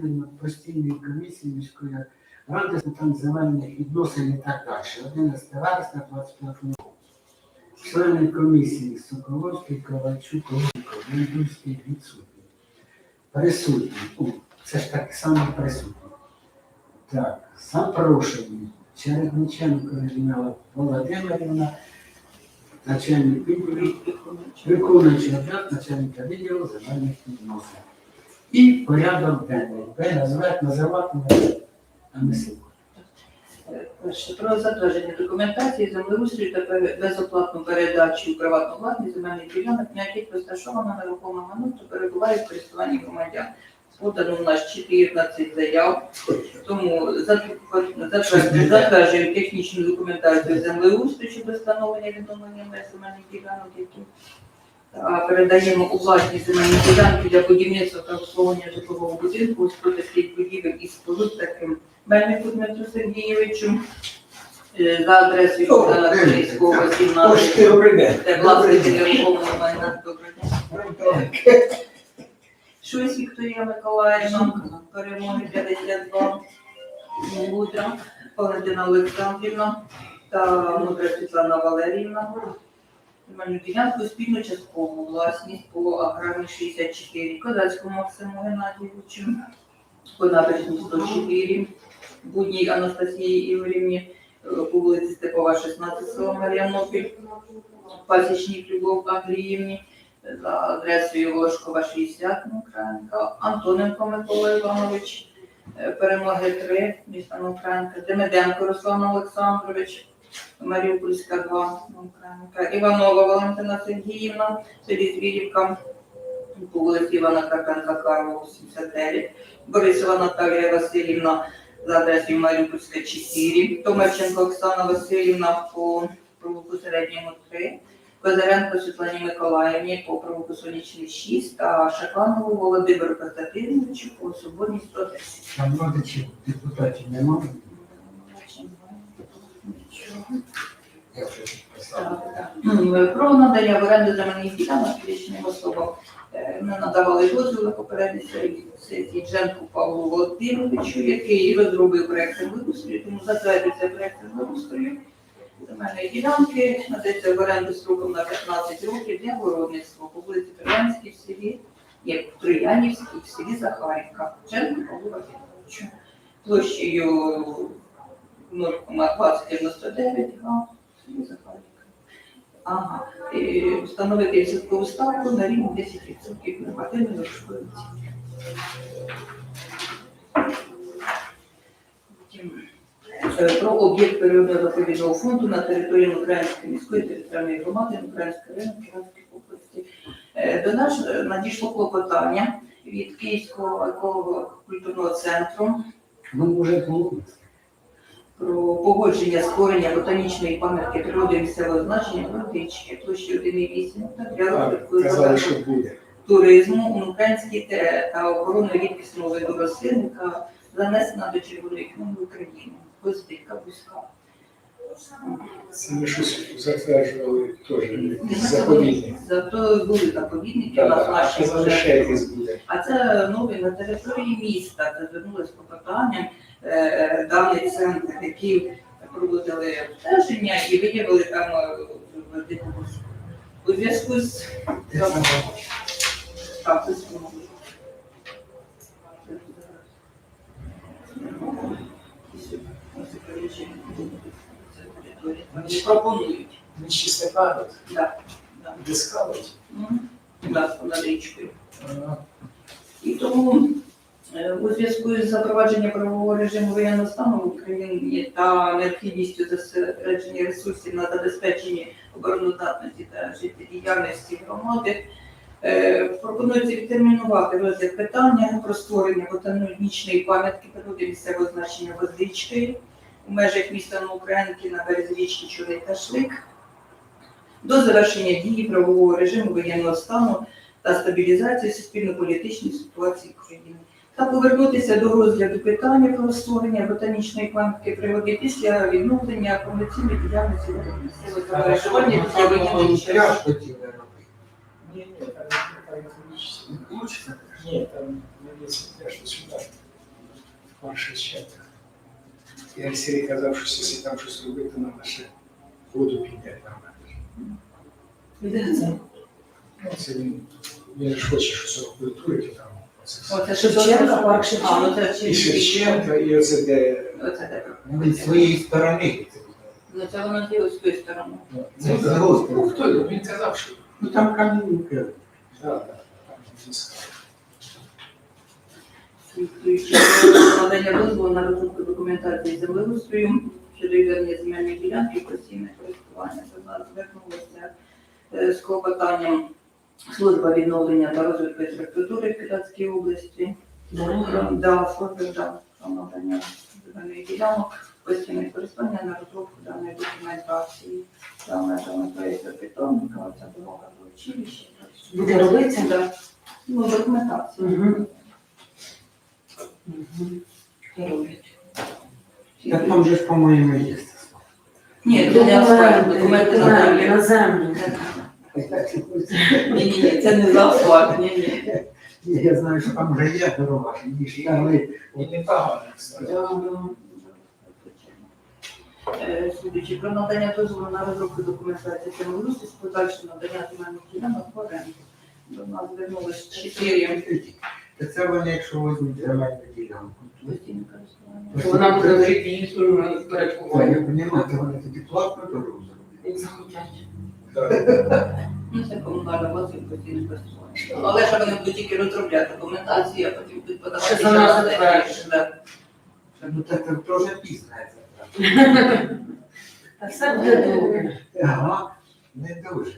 засідання постійної комісії міської ради питань земельних відносин і так далі. 11 вересня 25 року. Члени комісії Соколовський, Ковальчук, Голубко, Вендульський відсутні. Присутні. О, це ж так само присутні. Так, запрошені. Чередниченко Ірина Володимирівна, начальник відділу виконуючий обов'язок начальника відділу земельних відносин. І порядок денний. Ви назвати, називатиме, а не слухати. Про затвердження документації землеустрою та безоплатну передачу у приватну власність земельних ділянок, на яких розташовано нерухоме майно, то перебуває в користуванні громадян. Подано у нас 14 заяв, тому зат- затверджуємо технічну документацію землеустрою щодо встановлення відновлення земельних ділянок, які передаємо у власність земельні ділянки для будівництва та обслуговування житлового будинку, господарських будівель і споруд таким Мельнику Дмитру Сергійовичу е, за адресою Богдана Хмельницького, 17, добрий день. де власник нерухомого майна. Шусь Вікторія Миколаївна, перемоги 52, Мудра, Валентина Олександрівна та Мудра Світлана Валеріївна. Земельну ділянку спільно часткову власність по аграрній 64, Козацькому Максиму Геннадійовичу, по набережній 104, Будній Анастасії Ігорівні, е, по вулиці Степова, 16, село Мар'янопіль, Пасічній Любов Андріївні, за адресою Волошкова 60 Українка, Антоненко Микола Іванович, е, Перемоги 3, міста Українка, Демиденко Руслан Олександрович, Маріупольська 2 Українка, Іванова Валентина Сергіївна, селі Звірівка, по вулиці Івана Карпенка Карла 89, Борисова Наталія Васильівна за адресою Маріупольська 4, Томарченко Оксана Васильівна по провулку середньому 3, Козаренко Світлані Миколаївні по провулку Сонячний 6 та Шаканову Володимиру Константиновичу по Соборній 110. Там родичів депутатів немає. Я вже писав. М, Про надання в оренду земельних ділянок фізичним особам Е, ми надавали дозвіл на попередній сесії Дженку Павлу Володимировичу, який розробив проект землеустрою, тому затвердиться проект землеустрою земельної ділянки, надається в оренду строком на 15 років для городництва по вулиці Троянській в селі, як в Троянівській, в селі Захарівка, Дженку Павлу Володимировичу. Площею 0,2099 га, селі Ага. І встановити відсоткову ставку на рівні 10% нормативної грошової оцінки. Про об'єкт періодного заповідного фонду на території Української міської територіальної громади Української району Кіровської області. Е, До нас е, надійшло клопотання від Київського еколого-культурного центру Ну, вже було. Про погодження створення ботанічної пам'ятки природи місцевого значення Городички площі 1,8 та для Казали, що буде. туризму, українській те- та охорони рідкісного виду рослинника занесена до Червоної книги України. Гвоздика бузька. Це ми щось затверджували теж заповідник. Зато були заповідники у нас а наші. казали, ще якийсь буде. А це новий на території міста, де звернулися по питанням е, даний центр, які проводили обстеження і виявили там е. У зв'язку з Ти сама. статусом. Вони пропонують. Ще Степанов, Да, да. Мгм. Да, над річкою. І тому е, у зв'язку з запровадженням правового режиму воєнного стану в Україні та необхідністю зосередження ресурсів на забезпечення обороноздатності та життєдіяльності громади, е, пропонується відтермінувати розгляд питання про створення ботанічної пам'ятки природи місцевого значення Воздички у межах міста Новоукраїнки на березі річки Чорний та Шлик до завершення дії правового режиму воєнного стану та стабілізації суспільно-політичної ситуації в країні. Та повернутися до розгляду питання про створення ботанічної пам'ятки природи після відновлення повноцінної діяльності місцевого. Я ж хотів робити. Ні, ні, там не. Ні, там не те, що сюди. Перше чата. Я Сергій казав, що якщо там щось робити, треба ще воду підняти нормально. Де це? Ну, він, він ж хоче щось культури там. Оце Шевченка, парк ну Шевченка. І Шевченка, і оце де Оце де. Він своєї сторони. Ну це воно з тої сторони. ну, Це з ну, хто він казав, що Ну там камінь. да, да, надання дозволу на розробку документації землеустрою щодо відведення земельної ділянки постійне користування. До нас звернулися е, з клопотанням служба відновлення та розвитку інфраструктури в Кіровській області. Да, служба да, надання земельної ділянок, постійне користування на розробку даної документації. Саме там проєкту питомника, оця дорога до училища. Буде робитися? Ну, документація. Роблять. Так там же ж, по-моєму, є. Ні, це не асфальт, Документи на землю. на землю. Ні, ні, ні, це не за асфальт, ні, ні. Ні, Я знаю, що там вже є дорога, і шкали. І не погано, кстати. Е, про надання дозволу на розробку документації землеустрою з подальшим надання земельних ділянок в оренду. До нас звернулись чотири це вони, якщо візьмуть земельну ділянку. користування. Вона буде жити її підпорядкування. я розумію, то вони тоді платну дорогу зроблять. Як захотять. Так. Ну, це комунальна власність постійне користування. Але ж вони будуть тільки розробляти документацію, а потім будуть подавати Ще за нас Да. Ну так це теж пізно. Та все буде добре. Ага, не дуже.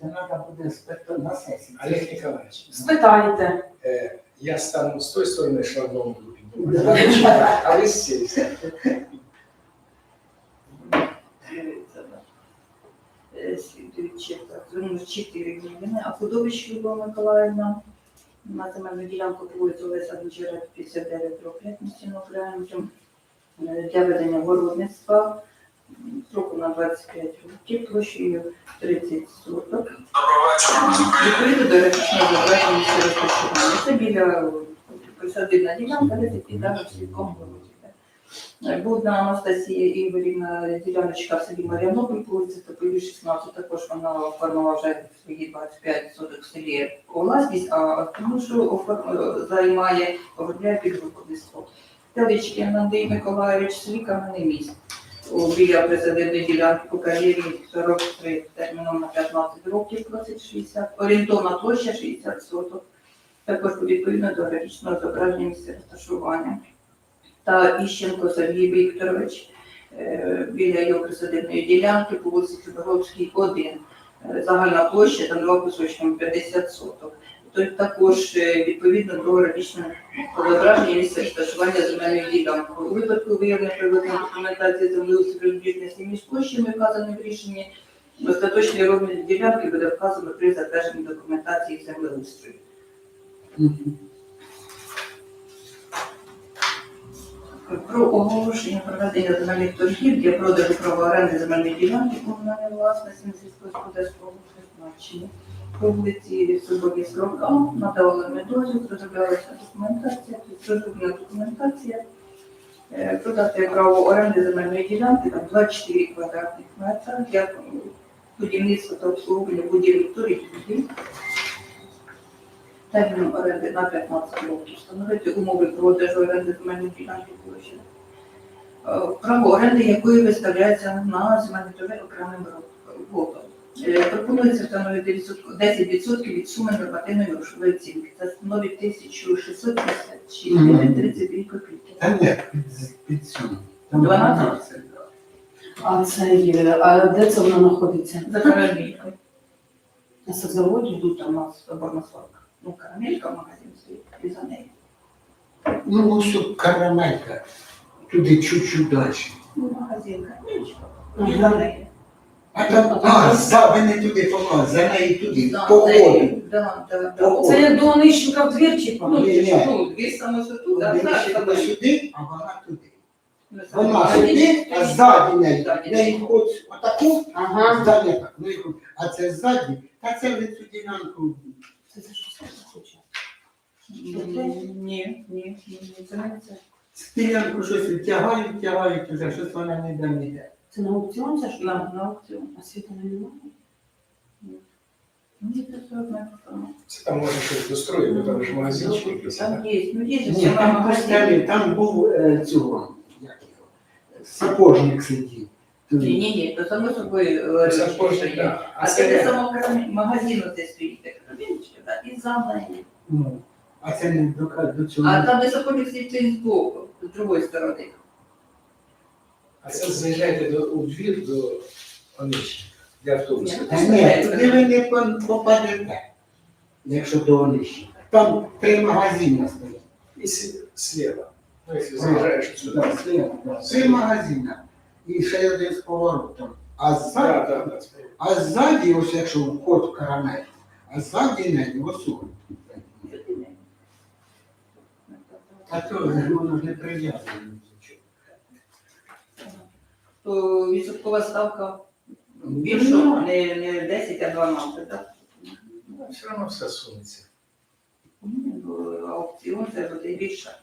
Це треба буде спитати на сесії. Олег Николаевич, Спитайте. е, я стану з тої сторони шлагбаум буду Да. піднімати, а. Е, Слідуючи, звернулись чотири гривні, а Худовищ Любов Миколаївна на земельну ділянку по вулиці Олеся Гончара 59 років місцевого границю для ведення городництва строку на 25 років, площею 30 соток. Відповідно до графічного зображення розташування. Це біля присадибна ділянка, де під даним слідком вулиці. Будна Анастасія Ігорівна, діляночка в селі Мар'янополь, вулиця Тополі, 16, також вона оформила вже свої 25 соток в селі у власність, а тому, що оформ- займає, оформляє під виробництво. Теличкин Андрій Миколаївич, селі Кам'яний міст. Біля присадибної ділянки по кар'єрі 43 терміном на 15 років 2060, орієнтовна площа 60 соток, також відповідно до графічного зображення місця розташування та Іщенко Сергій Вікторович е, біля його присадибної ділянки по вулиці Чудоровській, 1. Е, Загальна площа там два кусочками 50 соток. Також е, відповідно до графічного зображення місця розташування земельної ділянки. У випадку виявлення приведення документації землеустрою між площами, вказаними в рішенні, остаточний розмір ділянки буде вказано при затвердженні документації землеустрою. Про оголошення проведення земельних торгів для продажу права оренди земельної ділянки комунальної власності на сільськогосподарського призначення. По вулиці Соборі Срока надавали ми дозвіл, розроблялася документація, розроблена документація. Е, Продати право оренди земельної ділянки там 24 квадратних метра для будівництва та обслуговування будівлі туризмів. Термін оренди на 15 років. Встановити умови продажу оренди земельної ділянки площі. Е, Право оренди якої виставляється на земельні торги окремим лотом. Е, Пропонується встановити 10% від суми нормативної грошової оцінки. Це становить 1656 гривень 32 копійки. Та ні, під, цю. 12. 12. А це є. А де це воно знаходиться? За карамелькою. На садзаводі? Тут у нас сварка. Ну, карамелька в магазині стоїть і за нею. Ну, ось тут карамелька. Туди чуть-чуть далі. Ну, магазин карамелька. І за нею. А там, а, за, ви не туди помогли, за неї туди, по воду. Да, да, По да. Це як до Онищенка в двір чи Ну, Ні, ні. ну, дві саме тут, а Вони так, ще сюди, а вона туди. Вона сюди, а ззаді неї. Ззаді. Неї хоч отаку, Ага. ззаді так. Ну, і хоч- а це ззаді, та це ви цю ділянку. Це за що це хоче? Ні, ні, ні, ні, це не це. Спілянку щось відтягають, відтягають, вже щось вона не йде, не йде. Це на аукціон це ж? На, на аукціон. А світа немає? Ні, це все одне. Це там може щось достроїти, бо там ж магазинчик якийсь. Там є, ну є ж Ні, ще там магазин. постійно, там був е, цього, як його, сапожник сидів. Ні, ні, ні, то само собою е, Це що кожен, є. да. А А це не само магазин оце стоїть, так кабіночка, да, і за. Ну, а це не до, до цього. А там, де сапожник сидить, це з боку, з другої сторони. А це заїжджаєте до, у двір до Онищенка, де автобуси. Ні. Та ні, туди ви не пон- попадете, якщо до Онища. Там три магазини стоять. І с- слева. Ну, якщо заїжджаєш сюди. Да, стоять, да. Три магазини. І ще один з поворотом. А Так, ззаді, так, так. а ззаді, ось якщо вход в карамель, а ззаді неї ось он. А то воно ж не прив'язано. То відсоткова ставка більша, не, не 10, а 12, так? Ну, все одно все сунеться. Аукціон це буде більше.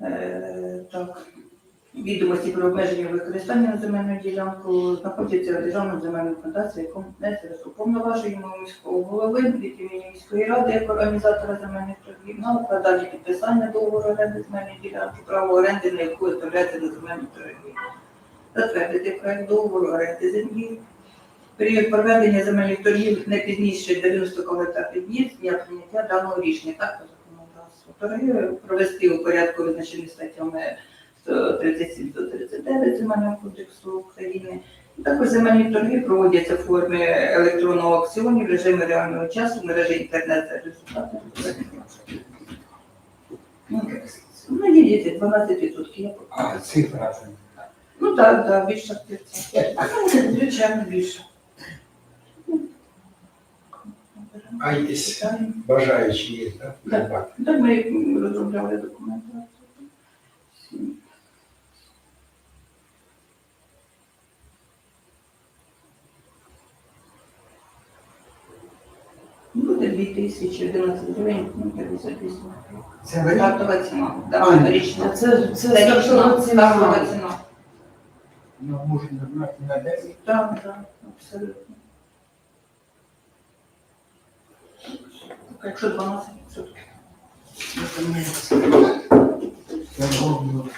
Е, так. Відомості про обмеження використання на земельну ділянку знаходяться у Державному земельному фундації, якому внесе уповноважуємо міського голови від імені міської ради як організатора земельних торгів на укладання підписання договору оренди земельної ділянки, право оренди на яку виставляється на земельні торги. Затвердити проект договору оренди землі, Період проведення земельних торгів не пізніше 90 календарних днів з дня прийняття даного рішення, так по законодавству. Торги провести у порядку визначені статтями 137 до 39 Земельного кодексу України. Також земельні торги проводяться в формі електронного аукціону в режимі реального часу в мережі інтернет за результатами. Ну, Ну, є діти, 12%. Я А цифра. Ну так, так, більше активців. А ну, звичайно, більше. А якісь бажаючі є, так? Придбати. Так ми розробляли документацію. Буде 2011 гривень, ну, 58. Це. Стартова ціна. А, Так, річна. Це, це стартова ціна. ціна. Ну, на 10. Так, так, абсолютно. Якщо 12 відсотків. Це роблю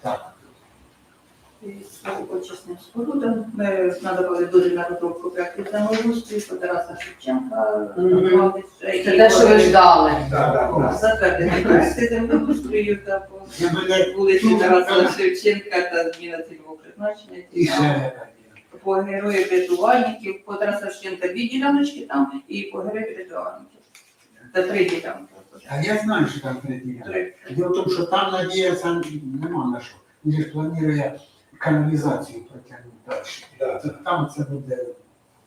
так. Почесним спорудам. Ми надавали дозвіл на розробку проєктів землеустрою по Тараса Шевченка. Це те, що ви ждали. Затвердити проєкти землеустрою та по вулиці Тараса Шевченка та зміна цільового призначення. і ще По героїв рятувальників, по Тараса Шевченка дві діляночки там і по героїв рятувальників. Та три ділянки. А я знаю, що там. Три. Діло в тому, що там надіятися нема на що. Він ж планує каналізацію протягнути далі. Да, Там це буде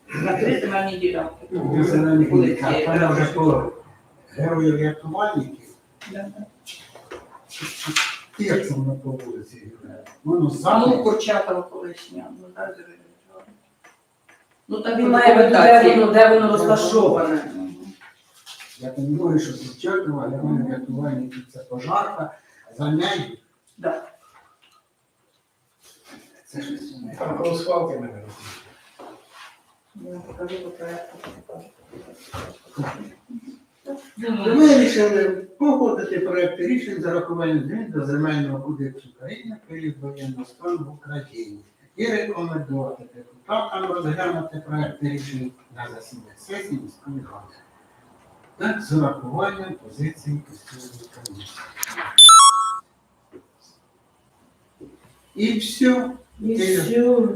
На три земельні ділянки. до зелених Вулиці вулицях. Вона вже по героїв рятувальників. Да. Як це воно по вулиці? Воно Ну. Курчатова колишня. Ну, так. Ну, так Він має бути, де воно, де воно розташоване. Я розумію, що Курчатова, героїв рятувальників це пожарка, за нею. Да. Це щось не Там коло свалки мене проекту. Ми вирішили погодити проект рішень за рахуванням змін до земельного кодексу України період воєнного стану в Україні і рекомендувати депутатам розглянути проект рішень на засіданні сесії міської ради. Так, з урахуванням позиції постійної комісії. І все. І все.